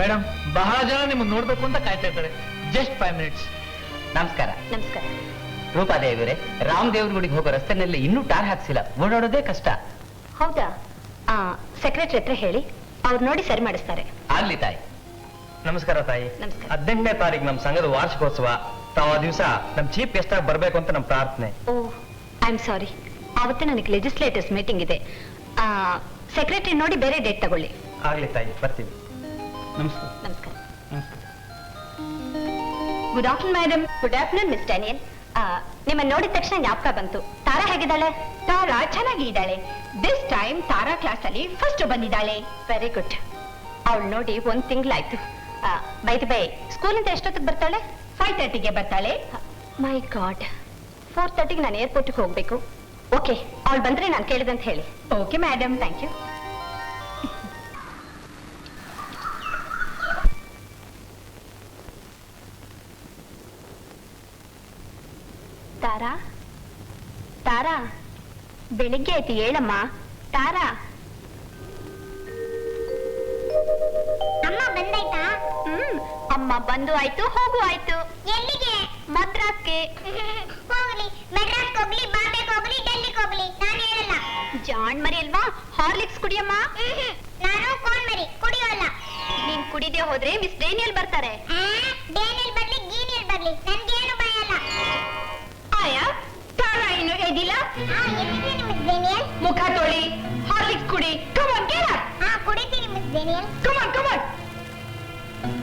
Madam ಬಹಳ ಜನ ನಿಮ್ಗೆ ನೋಡ್ಬೇಕು ಅಂತ ಕಾಯ್ತಾ ಇದ್ದಾರೆ. ಜಸ್ಟ್ ಫೈವ್ ಮಿನಿಟ್ಸ್ ನಮಸ್ಕಾರ. ನಮಸ್ಕಾರ. ರೂಪಾದೇವಿಯವರೇ ರಾಮದೇವ್ರ ಗುಡಿಗೆ ಹೋಗೋ ರಸ್ತೆನಲ್ಲಿ ಇನ್ನೂ ಟಾರ್ ಹಾಕ್ಸಿಲ್ಲ. ಓಡಾಡೋದೇ ಕಷ್ಟ. ಹೌದಾ? ಸೆಕ್ರೆಟರಿ ಹತ್ರ ಹೇಳಿ. ಅವ್ರು ನೋಡಿ ಸರಿ ಮಾಡಿಸ್ತಾರೆ. ಆಗ್ಲಿ ತಾಯಿ. ನಮಸ್ಕಾರ ತಾಯಿ. ನಮಸ್ಕಾರ. ಹದಿನೆಂಟನೇ ತಾರೀಕು ನಮ್ಮ ಸಂಘದ ವಾರ್ಷಿಕೋತ್ಸವ. ತಾವ ಆ ದಿವಸ ನಮ್ಮ ಚೀಫ್ ಗೆಸ್ಟ್ ಆಗಿ ಬರ್ಬೇಕು ಅಂತ ನಮ್ಮ ಪ್ರಾರ್ಥನೆ. ಓ ಐ ಆಮ್ ಸಾರಿ ಅವತ್ತೆ ನನಗೆ ಲೆಜಿಸ್ಲೇಟರ್ಸ್ ಮೀಟಿಂಗ್ ಇದೆ. ಸೆಕ್ರೆಟರಿ ನೋಡಿ ಬೇರೆ ಡೇಟ್ ತಗೊಳ್ಳಿ. ಆಗ್ಲಿ ತಾಯಿ ಬರ್ತೀವಿ ನಮಸ್ಕಾರ. ನಮಸ್ಕಾರ. Good afternoon madam good afternoon miss Daniel ನಿಮ್ಮನ್ನ ನೋಡಿದ ತಕ್ಷಣ ಜ್ಞಾಪಕ ಬಂತು. ತಾರಾ ಹೇಗಿದ್ದಾಳೆ? ತಾರಾ ಚೆನ್ನಾಗಿ ಇದ್ದಾಳೆ ದಿಸ್ ಟೈಮ್ ತಾರಾ ಕ್ಲಾಸ್ ಅಲ್ಲಿ ಫಸ್ಟ್ ಬಂದಿದ್ದಾಳೆ. ವೆರಿ ಗುಡ್ ಅವಳು ನೋಡಿ ಒಂದ್ ತಿಂಗಳಾಯ್ತು. ಬೈದು ಬೈ ಸ್ಕೂಲಿಂದ ಎಷ್ಟೊತ್ತಿಗೆ ಬರ್ತಾಳೆ? ಫೈವ್ ತರ್ಟಿಗೆ ಬರ್ತಾಳೆ. ಮೈ ಗಾಡ್ ಫೋರ್ ತರ್ಟಿಗೆ ನಾನು ಏರ್ಪೋರ್ಟ್ಗೆ ಹೋಗ್ಬೇಕು. ಓಕೆ ಅವಳು ಬಂದ್ರೆ ನಾನು ಕೇಳಿದಂತ ಹೇಳಿ. Okay madam thank you Tara? Tara, ಬೆಳಿಗ್ಗೆ ಆಯ್ತು, ಹೇಳಮ್ಮ. ತಾರಾ? ಅಮ್ಮ ಬಂದಾಯ್ತಾ? ಹ್ಮ್, ಅಮ್ಮ ಬಂದು ಆಯ್ತು, ಹೋಗು ಆಯ್ತು. ಎಲ್ಲಿಗೆ? ಮದ್ರಾಸ್ಗೆ. ಹೋಗ್ಲಿ ಮದ್ರಾಸ್ ಹೋಗ್ಲಿ ಬಾಂಬೆ ಹೋಗ್ಲಿ ಡೆಲ್ಲಿ ಹೋಗ್ಲಿ. ನಾನು ಹೇಳಲ್ಲ. ಜಾಣ್ ಮರಿ ಅಲ್ವಾ? ಹಾರ್ಲಿಕ್ಸ್ ಕುಡಿಯಮ್ಮ. ನಾನು ಕೋನ್ ಮರಿ ಕುಡಿಯೋಲ್ಲ ನೀನ್ ಕುಡಿದೆ ಹೋದ್ರೆ ಮಿಸ್ ಡೇನಿಯಲ್ ಬರ್ತಾರೆ. ಡೇನಿಯಲ್ ಬರ್ಲಿ, ಗೀನಿಯಲ್ ಬರ್ಲಿ. ನನ್ಗೇನು ತಾರಾ ಇನ್ನು ಎದಿಲ್ಲ ಆ, ಎಲ್ಲಿದ್ದೀನಿ ಮಿಸ್ ಡೇನಿಯಲ್? ಮುಖ ತೊಳಿ ಹಾರ್ಲಿಕ್ಸ್ ಕುಡಿ. ಕಮಾನ್ ಗೆಟ್ ಹಾ ಕುಡಿತೀನಿ ಮಿಸ್ ಡೇನಿಯಲ್. ಕಮಾನ್ ಕಮಾನ್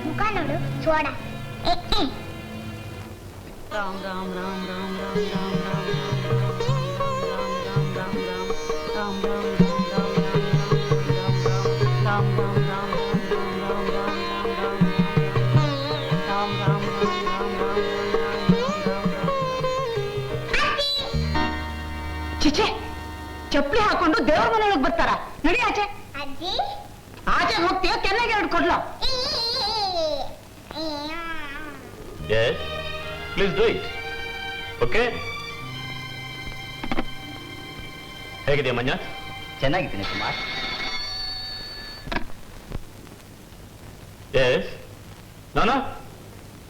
ಮುಖ ನೋಡು ಸೋಡಾ. A, A. ಚಿಚೆ ಚಪ್ಪಲಿ ಹಾಕೊಂಡು ದೇವ್ರ ಮನೆಯೊಳಗೆ ಬರ್ತಾರ. ನಡಿ ಆಚೆ. ಅಜ್ಜಿ. ಆಚೆ ಹೋಗ್ತೀಯ ಕೆನ್ನೆಗೆ ಎರಡು ಕೊಡ್ಲಾ. ಎಸ್ ಪ್ಲೀಸ್ ಈ, it Yes, please do it. Okay? ಹೇಗಿದೆಯಾ ಮಂಜಾತ್ ಚೆನ್ನಾಗಿದ್ದೀನಿ Kumar. Yes No,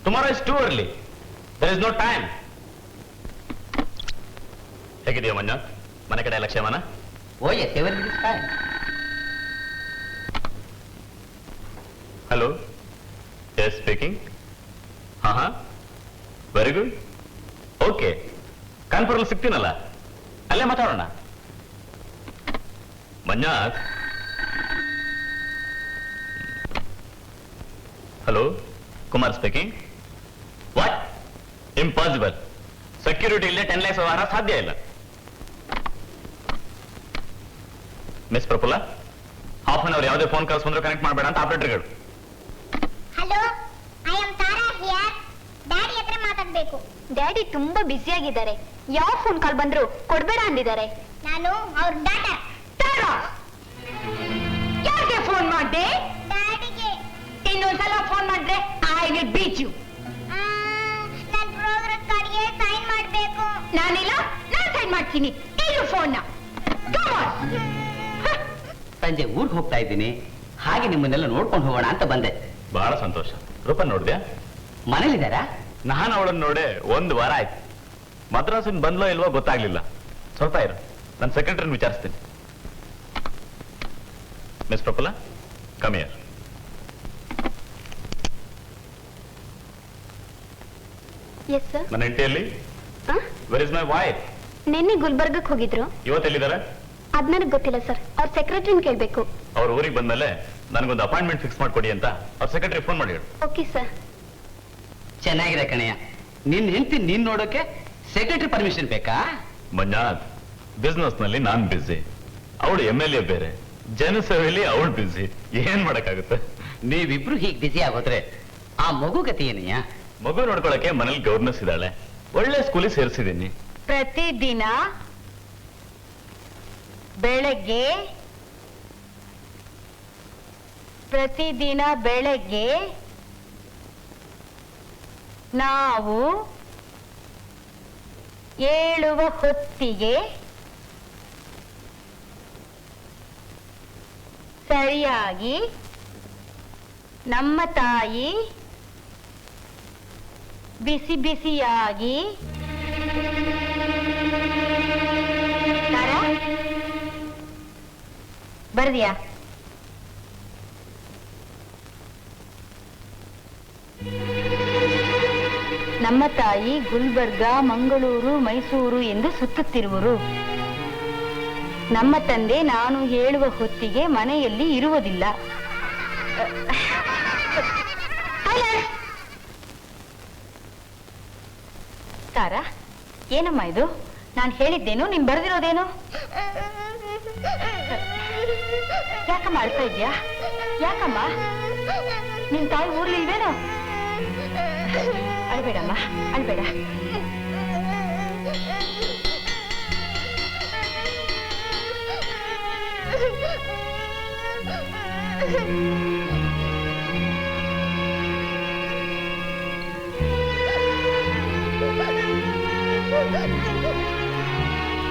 tomorrow is too early there is no time. ಹೇಗಿದೆಯಾ ಮಂಜಾತ್ ಮನೆ ಕಡೆ ಎಲ್ಲ ಕ್ಷೇಮನ ಓ yes ever fine hello yes speaking ಹಾ ಹಾ. ವೆರಿ ಗುಡ್ ಓಕೆ ಕಾನ್ಪುರಲ್ಲಿ ಸಿಗ್ತೀನಲ್ಲ? ಅಲ್ಲೇ ಮಾತಾಡೋಣ. Manjath hello Kumar speaking what impossible security ಇಲ್ಲದೆ ಟೆನ್ ಲ್ಯಾಕ್ಸ್ ವ್ಯವಹಾರ ಸಾಧ್ಯ ಇಲ್ಲ. Miss Prafulla half an hour ಯಾವುದೇ ಫೋನ್ ಕಾಲ್ಸ್ ಬಂದ್ರೆ ಕನೆಕ್ಟ್ ಮಾಡಬೇಡ ಅಂತ ಆಪರೇಟರ್ಗಳು hello I am Tara here daddy ಹತ್ರ ಮಾತಾಡ್ಬೇಕು. ಡ್ಯಾಡಿ ತುಂಬಾ ಬ್ಯುಸಿ ಆಗಿದ್ದಾರೆ. ಯಾವ ಫೋನ್ ಕಾಲ್ ಬಂದ್ರು ಕೊಡ್ಬೇಡ ಅಂದಿದ್ದಾರೆ. ನಾನು ಅವ್ರ ಡಾಟಾ ತಾರಾ ಯಾಕೆ ಫೋನ್ ಮಾಡ್ದೆ? ಡ್ಯಾಡಿಗೆ ಇನ್ನೊಂದ್ಸಲ ಫೋನ್ ಮಾಡಿದ್ರೆ ಐ ವಿಲ್ ಬೀಚ್ ಯು ನನ್ನ ಪ್ರೋಗ್ರೆಸ್ ಕಾರ್ಡ್ಗೆ ಸೈನ್ ಮಾಡಬೇಕು. ನಾನಿಲ್ಲ ನಾನು ಸೈನ್ ಮಾಡ್ತೀನಿ. ಸಂಜೆ ಊರಿಗೆ ಹೋಗ್ತಾ ಇದ್ದೀನಿ. ಹಾಗೆ ನಿಮ್ಮನ್ನೆಲ್ಲ ನೋಡ್ಕೊಂಡು ಹೋಗೋಣ ಅಂತ ಬಂದೆ. ಬಹಳ ಸಂತೋಷ. ರೂಪ ನೋಡಿದೆ ಮನೇಲಿದ್ದಾರಾ? ನಾನು ಅವಳನ್ನ ನೋಡೆ ಒಂದು ವಾರ ಆಯ್ತು. ಮದ್ರಾಸಿನ ಬಂದ್ಲೋ ಇಲ್ವೋ ಗೊತ್ತಾಗ್ಲಿಲ್ಲ. ಸ್ವಲ್ಪ ಇರು. ನನ್ನ ಸೆಕ್ರೆಟರಿನ ವಿಚಾರಿಸ್ತೀನಿ. Miss Prafulla come here yes sir ನನ್ನ ಹೆಂಡತಿಯಲ್ಲಿ? ವೆರ್ ಇಸ್ ಮೈ ನಿನ್ನೆ ಗುಲ್ಬರ್ಗಕ್ಕೆ ಹೋಗಿದ್ರು. ಇವತ್ತೆಲ್ಲಿದ್ದಾರೆ? ಅದ್ ನನಗ್ ಗೊತ್ತಿಲ್ಲ ಸರ್. ಅವ್ರ ಸೆಕ್ರೆಟರಿನ ಕೇಳ್ಬೇಕು. ಅವ್ರ ಊರಿಗೆ ಬಂದ್ಮೇಲೆ ನನಗೊಂದು ಅಪಾಯಿಂಟ್ಮೆಂಟ್ ಫಿಕ್ಸ್ ಮಾಡ್ಕೊಡಿ ಅಂತ ಅವ್ರ ಸೆಕ್ರೆಟರಿ ಫೋನ್ ಮಾಡಿ ಹೇಳು. ಓಕೆ ಸರ್ ಚೆನ್ನಾಗಿದೆ ಕಣಯ್ಯ. ನಿನ್ ಹೆಂಡತಿ ನೀನ್ ನೋಡೋಕೆ ಸೆಕ್ರೆಟರಿ ಪರ್ಮಿಷನ್ ಬೇಕಾ? ಮಂಜಾತ್ ಬಿಸ್ನೆಸ್ನಲ್ಲಿ ನಾನ್ ಬ್ಯುಸಿ ಅವಳು ಎಂ ಎಲ್ ಎ ಬೇರೆ. ಜನಸೇವೆಯಲ್ಲಿ ಅವಳು ಬ್ಯುಸಿ ಏನ್ ಮಾಡಕ್ಕಾಗುತ್ತೆ? ನೀವಿಬ್ರು ಹೀಗ್ ಬಿಸಿ ಆಗೋದ್ರೆ ಆ ಮಗು ಗತಿ ಏನಯ್ಯ? ಮಗು ನೋಡ್ಕೊಳಕ್ಕೆ ಮನೇಲಿ ಗೌರ್ನಸ್ ಇದ್ದಾಳೆ. ಒಳ್ಳೆ ಸ್ಕೂಲಿಗೆ ಸೇರಿಸಿದ್ದೀನಿ ಪ್ರತಿದಿನ ಬೆಳಗ್ಗೆ ಪ್ರತಿದಿನ ಬೆಳಗ್ಗೆ ನಾವು ಏಳುವ ಹೊತ್ತಿಗೆ ಸರಿಯಾಗಿ ನಮ್ಮ ತಾಯಿ ಬಿಸಿ ಬಿಸಿಯಾಗಿ ಬರ್ದಿಯಾ? ನಮ್ಮ ತಾಯಿ ಗುಲ್ಬರ್ಗ, ಮಂಗಳೂರು, ಮೈಸೂರು ಎಂದು ಸುತ್ತುತ್ತಿರುವರು. ನಮ್ಮ ತಂದೆ ನಾನು ಹೇಳುವ ಹೊತ್ತಿಗೆ ಮನೆಯಲ್ಲಿ ಇರುವುದಿಲ್ಲ. ತಾರಾ, ಏನಮ್ಮ ಇದು? ನಾನು ಹೇಳಿದ್ದೇನು ನೀನ್ ಬರೆದಿರೋದೇನು ಯಾಕಮ್ಮ ಅಳ್ತಾ ಇದ್ಯಾ ಯಾಕಮ್ಮ ನಿನ್ ತಾಯಿ ಊರ್ಲಿಲ್ವೇನೋ ಅಳ್ಬೇಡಮ್ಮ ಅಳ್ಬೇಡ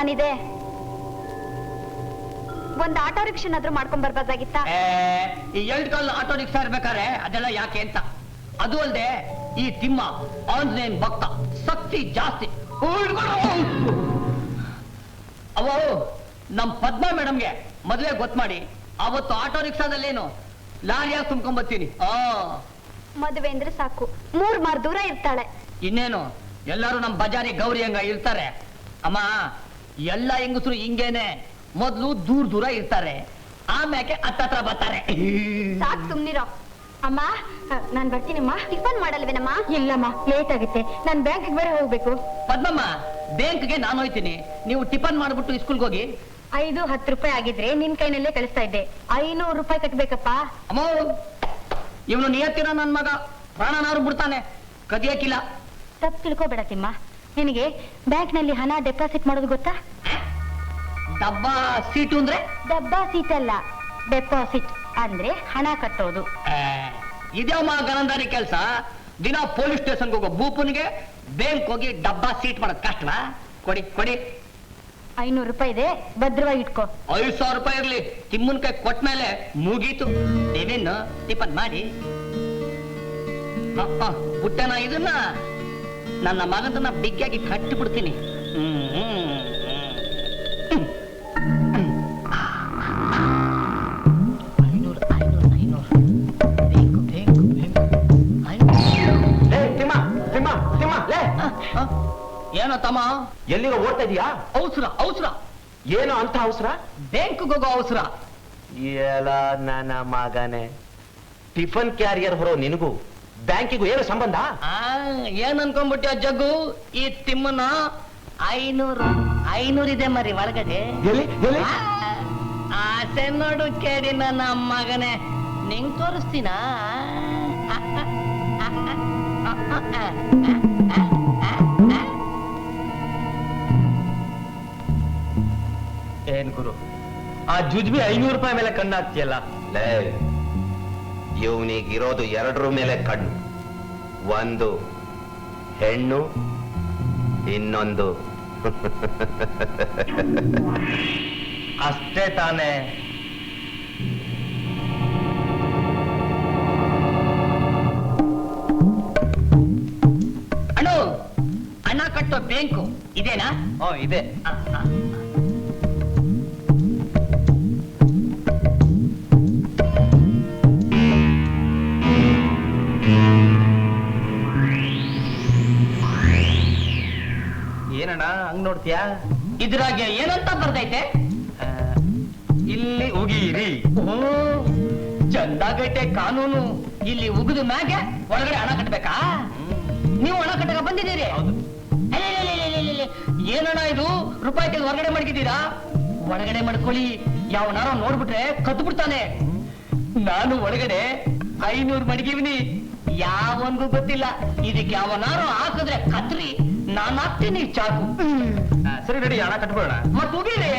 ಸಾಮಾನಿದೆ ಒಂದ್ ಆಟೋ ರಿಕ್ಷಾನಾದ್ರೂ ಮಾಡ್ಕೊಂಡ್ ಬರ್ಬೋದಾಗಿತ್ತ? ಈ ಎರಡು ಕಾಲ ಆಟೋ ರಿಕ್ಷಾ ಇರ್ಬೇಕಾರೆ ಅದೆಲ್ಲ ಯಾಕೆ ಅಂತ? ಅದು ಅಲ್ಲದೆ ಈ ತಿಮ್ಮ ಆಂಜನೇಯನ್ ಭಕ್ತ ಶಕ್ತಿ ಜಾಸ್ತಿ. ಅವು ನಮ್ ಪದ್ಮಾ ಮೇಡಮ್ಗೆ ಮದ್ವೆ ಗೊತ್ತು ಮಾಡಿ ಅವತ್ತು ಆಟೋ ರಿಕ್ಷಾದಲ್ಲೇನು ಲಾರಿಯಾಗಿ ಬರ್ತೀನಿ. ಆ. ಮದುವೆ ಅಂದ್ರೆ ಸಾಕು. ಮೂರ್ ಮಾರ್ ದೂರ ಇರ್ತಾಳೆ. ಇನ್ನೇನು? ಎಲ್ಲರೂ ನಮ್ ಬಜಾರಿ ಗೌರಿ ಹಂಗ ಇರ್ತಾರೆ. ಅಮ್ಮ ಎಲ್ಲ ಹೆಂಗಸರು ಹಿಂಗೇನೆ. ಮೊದ್ಲು ದೂರ ದೂರ ಇರ್ತಾರೆ. ಆಮ್ಯಾಕೆ ಹತ್ತತ್ರ ಬರ್ತಾರೆ. ಸಾಕ್ ಸುಮ್ನಿರೋ. ಅಮ್ಮ ನಾನ್ ಬರ್ತೀನಮ್ಮ ಟಿಫನ್ ಮಾಡಲ್ವೇನಮ್ಮ? ಇಲ್ಲಮ್ಮ ಲೇಟ್ ಆಗುತ್ತೆ. ನಾನ್ ಬ್ಯಾಂಕಿಗೆ ಬೇರೆ ಹೋಗ್ಬೇಕು. ಪದ್ಮಮ್ಮ ಬ್ಯಾಂಕ್ಗೆ ನಾನು ಹೋಯ್ತೀನಿ. ನೀವು ಟಿಫನ್ ಮಾಡ್ಬಿಟ್ಟು ಸ್ಕೂಲ್ಗೆ ಹೋಗಿ. ಐದು ಹತ್ತು ರೂಪಾಯಿ ಆಗಿದ್ರೆ ನಿನ್ ಕೈನಲ್ಲೇ ಕಳಿಸ್ತಾ ಇದ್ದೆ. ಐನೂರು ರೂಪಾಯಿ ಕಟ್ಬೇಕಪ್ಪ. ಅಮ್ಮ ಇವನು ನಿಯತ್ತಿರೋ ನನ್ ಮಗ. ಪ್ರಾಣನಾರು ಬಿಡ್ತಾನೆ. ಕದಿಯಕ್ಕಿಲ್ಲ. ತಪ್ಪು ತಿಳ್ಕೊಬೇಡ ತಿಮ್ಮ. ನಿನಗೆ ಬ್ಯಾಂಕ್ನಲ್ಲಿ ಹಣ ಡೆಪಾಸಿಟ್ ಮಾಡೋದು ಗೊತ್ತಾ? ಡಬ್ಬಾ ಸೀಟು ಅಂದ್ರೆ? ಡಬ್ಬಾ ಸೀಟ್ ಅಲ್ಲ ಡೆಪಾಸಿಟ್ ಅಂದ್ರೆ ಹಣ ಕಟ್ಟೋದು. ಇದ್ಯಾವ ಗನಂದಾರಿ ಕೆಲಸ? ದಿನ ಪೊಲೀಸ್ ಸ್ಟೇಷನ್ಗೆ ಹೋಗೋ ಭೂಪನಿಗೆ ಬ್ಯಾಂಕ್ ಹೋಗಿ ಡಬ್ಬಾ ಸೀಟ್ ಮಾಡೋದು ಕಷ್ಟವಾ ಕೊಡಿ ಕೊಡಿ. ಐನೂರು ರೂಪಾಯಿ ಇದೆ ಭದ್ರವಾಗಿ ಇಟ್ಕೋ. ಐದು ಸಾವಿರ ರೂಪಾಯಿ ಇರಲಿ. ತಿಮ್ಮನ ಕೈ ಕೊಟ್ಮೇಲೆ ಮುಗೀತು. ನೀವೇನು ಟಿಫನ್ ಮಾಡಿ. ಅಪ್ಪ ಪುಟ್ಟನ ಇದನ್ನ ನನ್ನ ಮಗದನ್ನ ಬಿಗ್ಗಾಗಿ ಕಟ್ಟಿ ಬಿಡ್ತೀನಿ. ಏನೋ ತಮ್ಮ? ಎಲ್ಲಿಗೋ ಓಡ್ತಾ ಇದೀಯಾ? ಅವಸರ ಅವಸರ. ಏನೋ ಅಂತ ಅವಸರ? ಬ್ಯಾಂಕ್ಗೆ ಹೋಗೋ ಅವಸರ. ಎಲ್ಲ ನನ್ನ ಮಗನೇ. ಟಿಫನ್ ಕ್ಯಾರಿಯರ್ ಹೊರೋ ನಿನಗೂ. ಬ್ಯಾಂಕಿಗೂ ಏನು ಸಂಬಂಧ? ಆ, ಏನ್ ಅನ್ಕೊಂಡ್ಬಿಟ್ಟ ಜಗ್ಗು? ಈ ತಿಮ್ಮನ ಐನೂರು ಐನೂರು ಇದೆ ಮರಿ ಒಳಗಡೆ. ಎಲ್ಲಿ ಎಲ್ಲಿ? ಆ, ಆಸೆ ನೋಡು ಕೇಳಿ ನನ್ನ ಮಗನೇ. ನಿಂಗ್ ತೋರಿಸ್ತೀನ? ಏನ್ ಗುರು? ಆ ಜುಜ್ಬಿ ಐನೂರು ರೂಪಾಯಿ ಮೇಲೆ ಕಣ್ಣಾಕ್ತಿಯಲ್ಲ? ಲೇ ಇವನಿಗಿರೋದು ಎರಡರ ಮೇಲೆ ಕಣ್ಣು. ಒಂದು ಹೆಣ್ಣು ಇನ್ನೊಂದು. ಅಷ್ಟೇ ತಾನೇ. ಅಣ್ಣ ಕಟ್ಟೋ ಬ್ಯಾಂಕು ಇದೇನಾ? ಓ ಇದೆ. ಆ. ಹಂಗ್ ನೋಡ್ತೀಯಾ? ಇದ್ರಾಗೆ ಏನಂತ ಬರ್ದೈತೆ? ಇಲ್ಲಿ ಉಗಿರಿ ಚಂದಾಗೈತೆ ಕಾನೂನು. ಇಲ್ಲಿ ಉಗಿದ ಮ್ಯಾಗೆ ಒಳಗಡೆ ಹಣ ಕಟ್ಟಬೇಕಾ ನೀವು ಹಣ ಕಟ್ಟಕ ಬಂದಿದ್ದೀರಿ. ಏನಣ್ಣ ಇದು ರೂಪಾಯಿ ತೆಗೆದು ಹೊರಗಡೆ ಮಡಗಿದ್ದೀರಾ ಒಳಗಡೆ ಮಡ್ಕೊಳ್ಳಿ ಯಾವನಾರೋ ನೋಡ್ಬಿಟ್ರೆ ಕದ್ದು ಬಿಡ್ತಾನೆ ನಾನು ಒಳಗಡೆ ಐನೂರು ಮಡಗಿವಿನಿ ಯಾವನ್ಗೂ ಗೊತ್ತಿಲ್ಲ ಇದಕ್ಕೆ ಯಾವನಾರೋ ಹಾಕಿದ್ರೆ ಕತ್ರಿ ನಾನು ಹಾಕ್ತೀನಿ ಚಾಕು. ಸರಿ ನಡಿ ಹಣ ಕಟ್ಬೋಣ ಮತ್ ಹೋಗಿರಿ.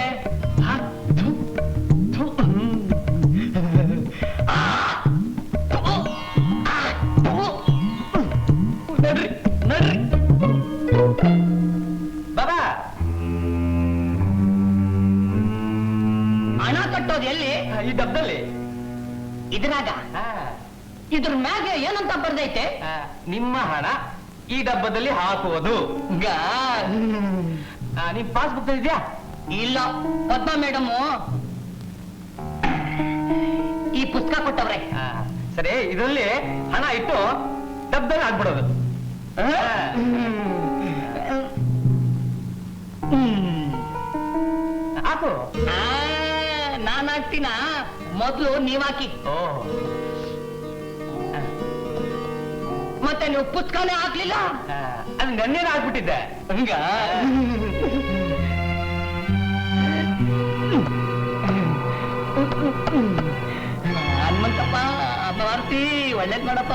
ನಡ್ರಿ ನಡ್ರಿ. ಬಾಬಾ. ಹಣ ಕಟ್ಟೋದು ಎಲ್ಲಿ? ಈ ಡಬ್ಬದಲ್ಲಿ ಇದ್ರಾಗ? ಇದ್ರ ಮ್ಯಾಗ ಏನಂತ ಬರ್ದೈತೆ? ನಿಮ್ಮ ಹಣ. ಈ ಡಬ್ಬದಲ್ಲಿ ಹಾಕುವುದು. ನಿಮ್ ಪಾಸ್ಬುಕ್ ಇದೆಯಾ ಇಲ್ಲ. ಪದ್ಮ ಮೇಡಮ್ ಈ ಪುಸ್ತಕ ಕೊಟ್ಟವ್ರೆ. ಸರಿ ಇದರಲ್ಲಿ ಹಣ ಇಟ್ಟು ಡಬ್ಬದಲ್ಲಿ ಹಾಕ್ಬಿಡೋದು. ಹಾಕು. ನಾನು ಹಾಕ್ತೀನ? ಮೊದ್ಲು ನೀವಾಕಿ ಹಾಕಿ. ಓ ಮತ್ತೆ ನೀವು ಪುಸ್ತಕನೇ ಆಗ್ಲಿಲ್ಲ? ಅದು ನೆನ್ನೆನೇ ಆಗ್ಬಿಟ್ಟಿದ್ದೆ? ಹಂಗ? ಹನುಮಂತಪ್ಪ ಮಾರುತಿ ಒಳ್ಳೇದ್ ಮಾಡಪ್ಪ.